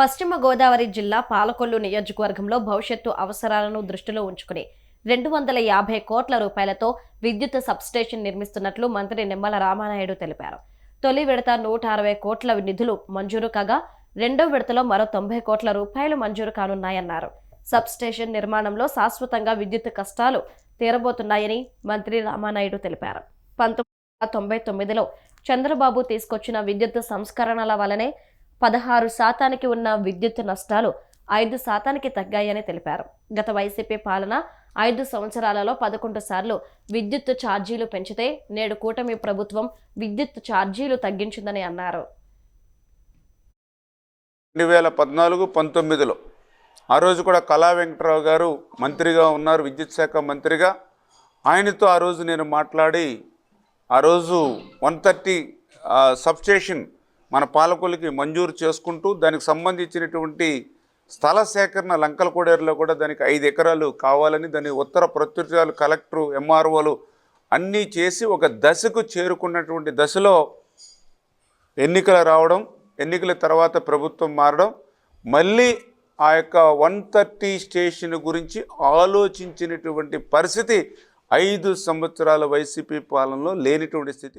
పశ్చిమ గోదావరి జిల్లా పాలకొల్లు నియోజకవర్గంలో భవిష్యత్తు అవసరాలను దృష్టిలో ఉంచుకుని రెండు వందల యాభై కోట్ల రూపాయలతో విద్యుత్ సబ్స్టేషన్ నిర్మిస్తున్నట్లు మంత్రి నిమ్మల రామానాయుడు తెలిపారు. తొలి విడత నూట అరవై కోట్ల నిధులు మంజూరు కాగా రెండో విడతలో మరో తొంభై కోట్ల రూపాయలు మంజూరు కానున్నాయన్నారు. సబ్స్టేషన్ నిర్మాణంలో శాశ్వతంగా విద్యుత్ కష్టాలు తీరబోతున్నాయని మంత్రి రామానాయుడు తెలిపారు. పంతొమ్మిది వందల తొంభై తొమ్మిదిలో చంద్రబాబు తీసుకొచ్చిన విద్యుత్ సంస్కరణల వలనే పదహారు శాతానికి ఉన్న విద్యుత్ నష్టాలు ఐదు శాతానికి తగ్గాయని తెలిపారు. గత వైసీపీ పాలన ఐదు సంవత్సరాలలో పదకొండు సార్లు విద్యుత్ ఛార్జీలు పెంచితే నేడు కూటమి ప్రభుత్వం విద్యుత్ ఛార్జీలు తగ్గించిందని అన్నారు. రెండు వేల పద్నాలుగు పంతొమ్మిదిలో ఆ రోజు కూడా కళా వెంకటరావు గారు మంత్రిగా ఉన్నారు విద్యుత్ శాఖ మంత్రిగా. ఆయనతో ఆ రోజు నేను మాట్లాడి ఆ రోజు వన్ థర్టీ సబ్స్టేషన్ మన పాలకులకి మంజూరు చేసుకుంటూ దానికి సంబంధించినటువంటి స్థల సేకరణ లంకలకోడేరులో కూడా దానికి ఐదు ఎకరాలు కావాలని దాని ఉత్తర ప్రత్యుత్యాలు కలెక్టరు ఎంఆర్ఓలు అన్నీ చేసి ఒక దశకు చేరుకున్నటువంటి దశలో ఎన్నికలు రావడం ఎన్నికల తర్వాత ప్రభుత్వం మారడం మళ్ళీ ఆ యొక్క వన్ థర్టీ స్టేషన్ గురించి ఆలోచించినటువంటి పరిస్థితి ఐదు సంవత్సరాల వైసీపీ పాలనలో లేనిటువంటి స్థితి.